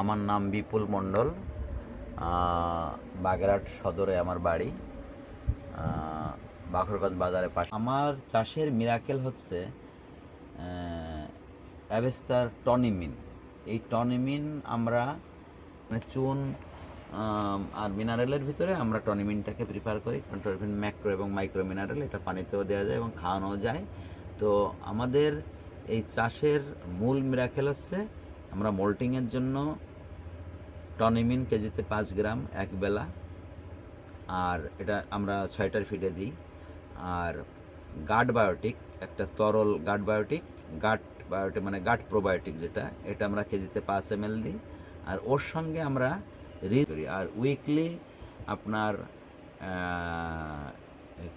আমার নাম বিপুল মণ্ডল। বাগেরহাট সদরে আমার বাড়ি। বাখরগঞ্জ বাজারের পাশে। আমার চাষের মিরাকেল হচ্ছে অ্যাভেস্তার টনিমিন এই টনিমিন আমরা মানে চুন আর মিনারেলের ভিতরে আমরা টনিমিনটাকে প্রিফার করি। কারণ টনিমিন ম্যাক্রো এবং মাইক্রো মিনারেল এটা পানিতেও দেওয়া যায় এবং খাওয়ানো যায়। তো আমাদের এই চাষের মূল মিরাকেল হচ্ছে আমরা মোল্টিংয়ের জন্য টনিমিন কেজিতে পাঁচ গ্রাম, এক বেলা। আর এটা আমরা ছয়টার ফিডে দিই। আর গার্ড বায়োটিক একটা তরল গার্ড বায়োটিক গাট বায়োটিক মানে গাট প্রোবায়োটিক যেটা, এটা আমরা কেজিতে পাঁচ এম এল দিই। আর ওর সঙ্গে আমরা রিচ করি। আর উইকলি আপনার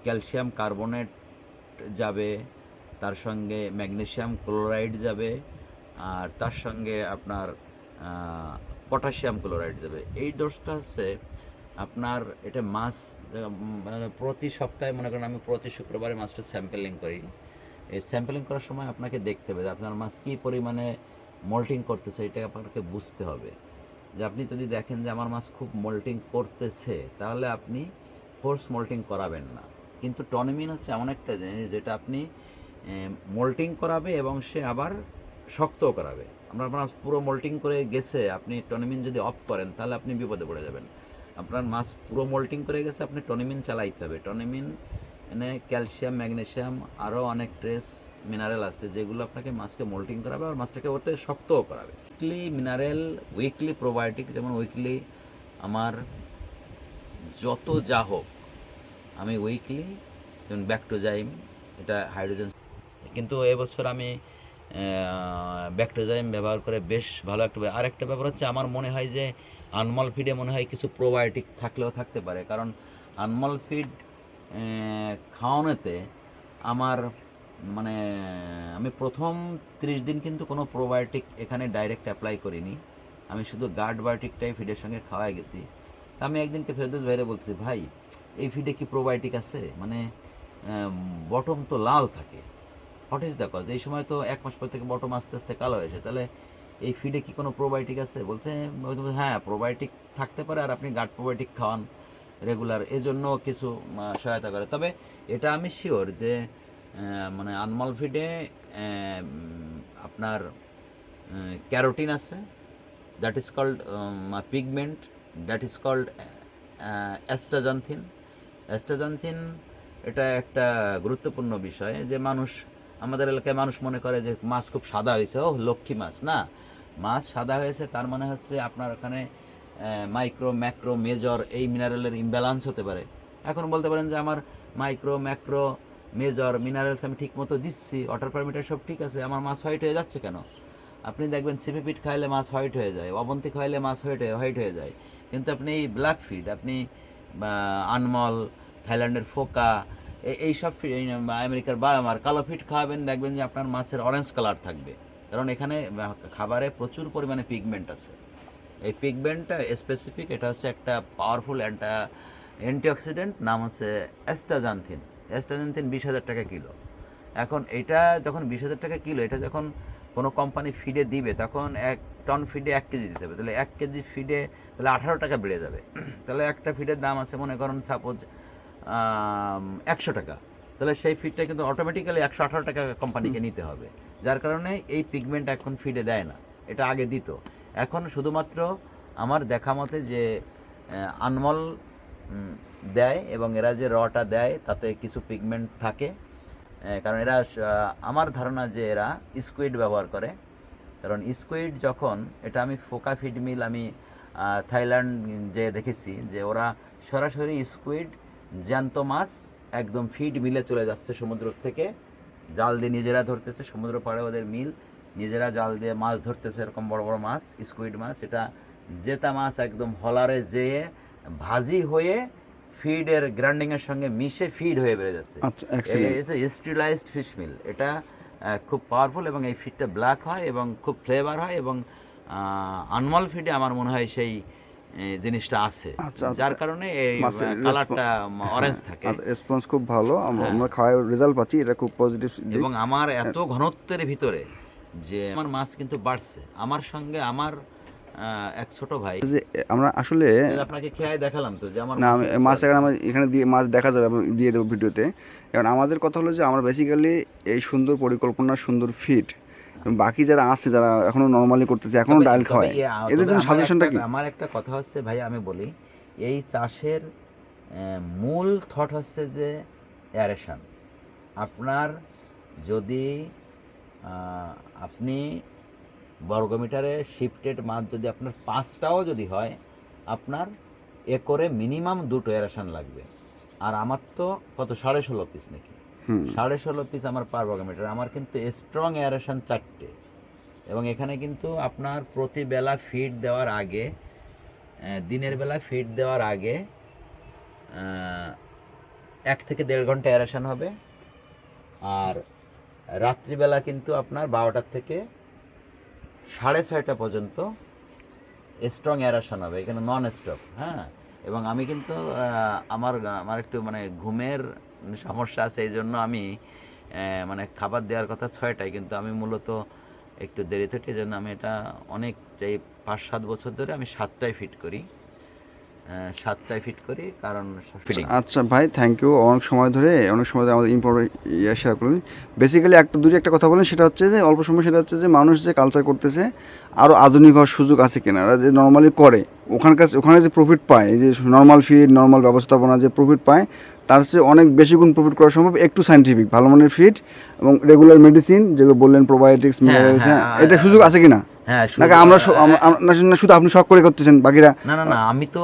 ক্যালসিয়াম কার্বনেট যাবে, তার সঙ্গে ম্যাগনেশিয়াম ক্লোরাইড যাবে আর তার সঙ্গে আপনার পটাশিয়াম ক্লোরাইড যাবে। এই ডোজটা হচ্ছে আপনার এটা মাছ মানে প্রতি সপ্তাহে মনে করেন আমি প্রতি শুক্রবারে মাছটা স্যাম্পেলিং করি। এই স্যাম্পেলিং করার সময় আপনাকে দেখতে হবে যে আপনার মাছ কী পরিমাণে মোল্টিং করতেছে, এটা আপনাকে বুঝতে হবে। যে আপনি যদি দেখেন যে আমার মাছ খুব মোল্টিং করতেছে, তাহলে আপনি ফোর্স মোল্টিং করাবেন না। কিন্তু টনিমিন হচ্ছে এমন একটা জিনিস যেটা আপনি মোল্টিং করাবে এবং সে আবার শক্তও করাবে। আমরা আপনার পুরো মোল্টিং করে গেছে, আপনি টনিমিন যদি অফ করেন, তাহলে আপনি বিপদে পড়ে যাবেন। আপনার মাছ পুরো মোল্টিং করে গেছে, আপনি টনিমিন চালাইতে হবে। টনিমিন এনে ক্যালসিয়াম ম্যাগনেশিয়াম আরও অনেক ট্রেস মিনারেল আছে, যেগুলো আপনাকে মাছকে মোল্টিং করাবে আর মাছটাকে ওতে শক্তও করাবে। উইকলি মিনারেল উইকলি প্রোবায়োটিক যেমন উইকলি আমার যত যা হোক, আমি উইকলি যেমন ব্যাকটোজাইম এটা হাইড্রোজেন কিন্তু এবছর আমি ব্যাকটোজাইম ব্যবহার করে বেশ ভালো একটা আর একটা ব্যাপার হচ্ছে, আমার মনে হয় যে আনমল ফিডে মনে হয় কিছু প্রোবায়োটিক থাকলেও থাকতে পারে। কারণ আনমল ফিড খাওয়ানোতে আমার মানে আমি প্রথম ত্রিশ দিন কিন্তু কোনো প্রোবায়োটিক এখানে ডাইরেক্ট অ্যাপ্লাই করিনি। আমি শুধু গার্ড বায়োটিকটাই ফিডের সঙ্গে খাওয়াই গেছি। তা আমি একদিনকে ফেরদৌস ভাইরে বলছি, ভাই, এই ফিডে কি প্রোবায়োটিক আছে? মানে বটম তো লাল থাকে। হোয়াট ইজ দ্য কজ এই সময় তো এক মাস পর থেকে বটম আস্তে আস্তে কালো হয়েছে তাহলে এই ফিডে কি কোনো প্রোবায়োটিক আছে? বলছে হ্যাঁ প্রোবায়োটিক থাকতে পারে আর আপনি গার্ড প্রোবায়োটিক খাওয়ান রেগুলার এজন্য কিছু সহায়তা করে। তবে এটা আমি শিওর যে মানে আনমাল ফিডে আপনার ক্যারোটিন আছে that is called pigment that is called astaxanthin astaxanthin এটা একটা গুরুত্বপূর্ণ বিষয় যে মানুষ আমাদের এলাকায় মানুষ মনে করে যে মাছ খুব সাদা হয়েছে। ও লক্ষ্মী মাছ, না? মাছ সাদা হয়েছে, তার মানে হচ্ছে আপনার ওখানে মাইক্রো ম্যাক্রো মেজর এই মিনারেলের ইমব্যালান্স হতে পারে। এখন বলতে পারেন যে আমার মাইক্রো ম্যাক্রো মেজর মিনারেলস আমি ঠিক মতো দিচ্ছি ওয়াটার পারমিটার সব ঠিক আছে, আমার মাছ হোয়াইট হয়ে যাচ্ছে কেন? আপনি দেখবেন ছিপি পিট খাইলে মাছ হোয়াইট হয়ে যায়, অবন্তি খাইলে মাছ হোয়াইট হোয়াইট হয়ে যায়। কিন্তু আপনি এই ব্ল্যাক ফিড আপনি আনমল থাইল্যান্ডের ফোকা এই বা আমেরিকার বায়োমার কালো ফিড খাওয়াবেন, দেখবেন যে আপনার মাছের অরেঞ্জ কালার থাকবে। কারণ এখানে খাবারে প্রচুর পরিমাণে পিগমেন্ট আছে। এই পিগমেন্টটা স্পেসিফিক এটা হচ্ছে একটা পাওয়ারফুল অ্যান্টা অ্যান্টিঅক্সিডেন্ট নাম হচ্ছে অ্যাস্টাজান্থিন অ্যাস্টাজান্থিন বিশ হাজার টাকা কিলো। এখন এটা যখন বিশ হাজার টাকা কিলো, এটা যখন কোনো কোম্পানি ফিডে দিবে, তখন এক টন ফিডে এক কেজি দিতে হবে। তাহলে এক কেজি ফিডে তাহলে আঠারো টাকা বেড়ে যাবে। তাহলে একটা ফিডের দাম আছে, মনে করুন সাপোজ একশো টাকা। তাহলে সেই ফিডটা কিন্তু অটোমেটিক্যালি একশো আঠারো টাকা কোম্পানিকে নিতে হবে। যার কারণে এই পিগমেন্ট এখন ফিডে দেয় না। এটা আগে দিত। এখন শুধুমাত্র আমার দেখা মতে যে আনমল দেয় এবং এরা যে রটা দেয় তাতে কিছু পিগমেন্ট থাকে। কারণ এরা আমার ধারণা যে এরা স্কুইড ব্যবহার করে। কারণ স্কুইড যখন এটা আমি ফোকা ফিড মিল আমি থাইল্যান্ড যে দেখেছি যে ওরা সরাসরি স্কুইড জ্যান্ত মাছ একদম ফিড মিলে চলে যাচ্ছে সমুদ্র থেকে। জাল দিয়ে নিজেরা ধরতেছে সমুদ্র পাড়ে ওদের মিল। নিজেরা জাল দিয়ে মাছ ধরতেছে এরকম বড় বড় মাছ স্কুইড মাছ। এটা জেতা মাছ একদম হলারে যেয়ে ভাজি হয়ে ফিডের গ্রাইন্ডিংয়ের সঙ্গে মিশে ফিড হয়ে বেড়ে যাচ্ছে। স্টিলাইজড ফিশ মিল এটা খুব পাওয়ারফুল এবং এই ফিডটা ব্ল্যাক হয় এবং খুব ফ্লেভার হয় এবং আনমল ফিডে আমার মনে হয় সেই জিনিসটা আছে। আচ্ছা, আচ্ছা। যার কারণে এই কালারটা অরেঞ্জ থাকে। রেসপন্স খুব ভালো। আমরা হ্যাঁ। খাওয়ার রেজাল্ট পাচ্ছি এটা খুব পজিটিভ এবং আমার এত ঘনত্বের ভিতরে যে আমার মাছ কিন্তু বাড়ছে। আমার সঙ্গে আমার এক ছোট ভাই। যে আমরা আসলে আপনাকে খেয়াই দেখালাম তো যে আমার না মাছ। এখন আমার এখানে দিয়ে মাছ দেখা যাবে আমি দিয়ে দেবো ভিডিওতে। কারণ আমাদের কথা হলো যে আমরা বেসিক্যালি এই সুন্দর পরিকল্পনা সুন্দর ফিট বাকি যারা আছে যারা এখনও নর্মালি করতেছে এখনও ডাল খাওয়ায় ইয়ে, এদের জন্য আমার সাজেশনটা কি? একটা- আমার একটা কথা হচ্ছে ভাই আমি বলি এই চাষের মূল থট হচ্ছে যে অ্যারেশন আপনার যদি আপনি বর্গমিটারে শিফটেড মাছ যদি আপনার পাঁচটাও যদি হয় আপনার একরে মিনিমাম দুটো অ্যারেশন লাগবে। আর আমার তো কত সাড়ে ষোলো পিস নাকি? সাড়ে ষোলো পিস আমার পার বর্গমিটার আমার কিন্তু স্ট্রং এয়ারেশন চারটে। এবং এখানে কিন্তু আপনার প্রতি বেলা ফিড দেওয়ার আগে দিনের বেলা ফিড দেওয়ার আগে এক থেকে দেড় ঘণ্টা এয়ারেশন হবে। আর রাত্রিবেলা কিন্তু আপনার বারোটার থেকে সাড়ে ছয়টা পর্যন্ত স্ট্রং এয়ারেশন হবে, এখানে নন স্টপ হ্যাঁ। এবং আমি কিন্তু আমার আমার একটু মানে ঘুমের সমস্যা আছে, এই জন্য আমি মানে খাবার দেওয়ার কথা ছয়টায়, কিন্তু আমি মূলত একটু দেরিতে এই জন্য আমি এটা অনেক এই পাঁচ সাত বছর ধরে আমি সাতটায় ফিট করি। সাতটায় ফিট করি কারণ আচ্ছা ভাই থ্যাংক ইউ অনেক সময় ধরে অনেক সময় ধরে আমাদের ইম্পর্টেন্ট ইয়ে শেয়ার করলেন। বেসিক্যালি একটা দুটো একটা কথা বলেন সেটা হচ্ছে যে অল্প সময় সেটা হচ্ছে যে মানুষ যে কালচার করতেছে আরও আধুনিক হওয়ার সুযোগ আছে কিনা যে নর্মালি করে ওখানকার ওখানে যে প্রফিট পায় যে নর্মাল ফিড নর্মাল ব্যবস্থাপনা যে প্রফিট পায় তার চেয়ে অনেক বেশি গুণ প্রফিট করা সম্ভব একটু সাইন্টিফিক ভালো মানের ফিড এবং রেগুলার মেডিসিন যেগুলো বললেন প্রোবায়োটিক্স মিনারেলস হ্যাঁ, হ্যাঁ এটা সুযোগ আছে কিনা? হ্যাঁ নাকি আমরা না শুধু আপনি শখ করে করতেছেন বাকিরা না না না আমি তো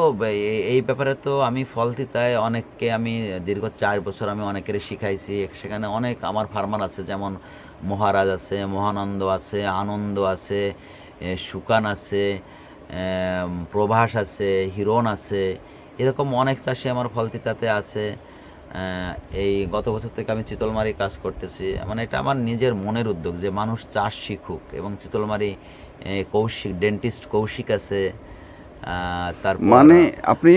এই- ব্যাপারে তো আমি ফলতিতায় অনেককে আমি দীর্ঘ চার বছর আমি অনেকের শিখাইছি। সেখানে অনেক আমার ফার্মার আছে যেমন মহারাজ আছে মহানন্দ আছে আনন্দ আছে সুকান আছে প্রভাস আছে হিরণ আছে এরকম অনেক চাষি আমার ফলতিতাতে আছে। এই গত বছর থেকে আমি চিতলমারি কাজ করতেছি। মানে এটা আমার নিজের মনের উদ্যোগ যে মানুষ চাষ শিখুক এবং চিতলমারি কৌশিক ডেন্টিস্ট কৌশিক আছে তারপর মানে আপনি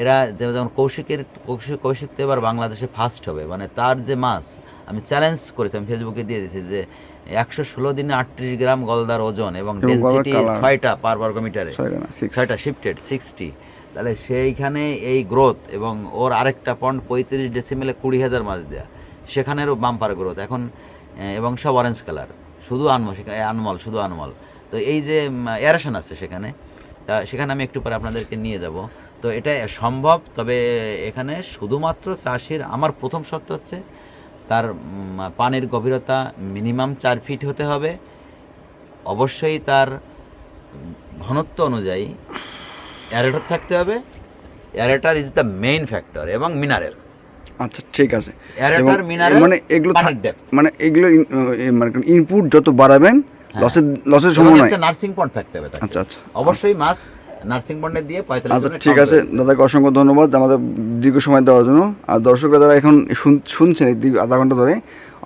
এরা যেমন কৌশিকের কৌশিক কৌশিক তো এবার বাংলাদেশে ফার্স্ট হবে। মানে তার যে মাছ আমি চ্যালেঞ্জ করেছি আমি ফেসবুকে দিয়ে দিয়েছি যে একশো ষোলো দিনে আটত্রিশ গ্রাম গলদার ওজন এবং ডেন্সিটি ছয়টা পার না, six। ছয়টা শিফটেড সিক্সটি তাহলে সেইখানে এই গ্রোথ এবং ওর আরেকটা পয়েন্ট পঁয়ত্রিশ ডেসিমেলে কুড়ি হাজার মাছ দেয়া। সেখানেরও বাম্পার গ্রোথ এখন এবং সব অরেঞ্জ কালার শুধু আনমল আনমল শুধু আনমল তো এই যে এয়ারেশন আছে সেখানে তা সেখানে আমি একটু পরে আপনাদেরকে নিয়ে যাব। তো এটা সম্ভব তবে এখানে শুধুমাত্র চাষির আমার প্রথম শর্ত হচ্ছে তার পানির গভীরতা মিনিমাম চার ফিট হতে হবে। অবশ্যই তার ঘনত্ব অনুযায়ী অ্যারেটর থাকতে হবে। Aerator is the main factor এবং মিনারেল আচ্ছা ঠিক আছে। অ্যারেটার মিনারেল মানে এগুলো মানে এগুলো মানে ইনপুট যত বাড়াবেন লসের লসের একটা নার্সিং থাকতে হবে আচ্ছা আচ্ছা। অবশ্যই মাছ নার্সিং দিয়ে পঁয়তাল্লিশ আচ্ছা ঠিক আছে। দাদাকে অসংখ্য ধন্যবাদ আমাদের দীর্ঘ সময় দেওয়ার জন্য। আর দর্শকরা যারা এখন শুনছেন এই আধা ঘণ্টা ধরে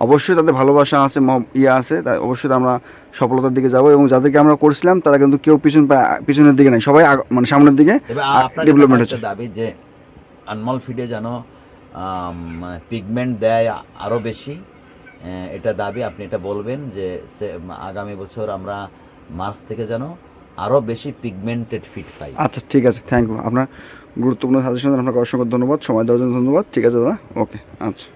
অবশ্যই তাদের ভালোবাসা আছে ইয়ে আছে তাই অবশ্যই আমরা সফলতার দিকে যাব এবং যাদেরকে আমরা করছিলাম তারা কিন্তু কেউ পিছন পিছনের দিকে নাই। সবাই মানে সামনের দিকে ডেভেলপমেন্ট হচ্ছে। দাবি যে আনমল ফিডে যেন পিগমেন্ট দেয় আরও বেশি এটা দাবি, আপনি এটা বলবেন যে আগামী বছর আমরা মার্চ থেকে যেন আরও বেশি পিগমেন্টেড ফিট পাই। আচ্ছা ঠিক আছে থ্যাংক ইউ আপনার গুরুত্বপূর্ণ সাজেশন আপনাকে অসংখ্য ধন্যবাদ, সময় দেওয়ার জন্য ধন্যবাদ। ঠিক আছে, দাদা? ওকে আচ্ছা।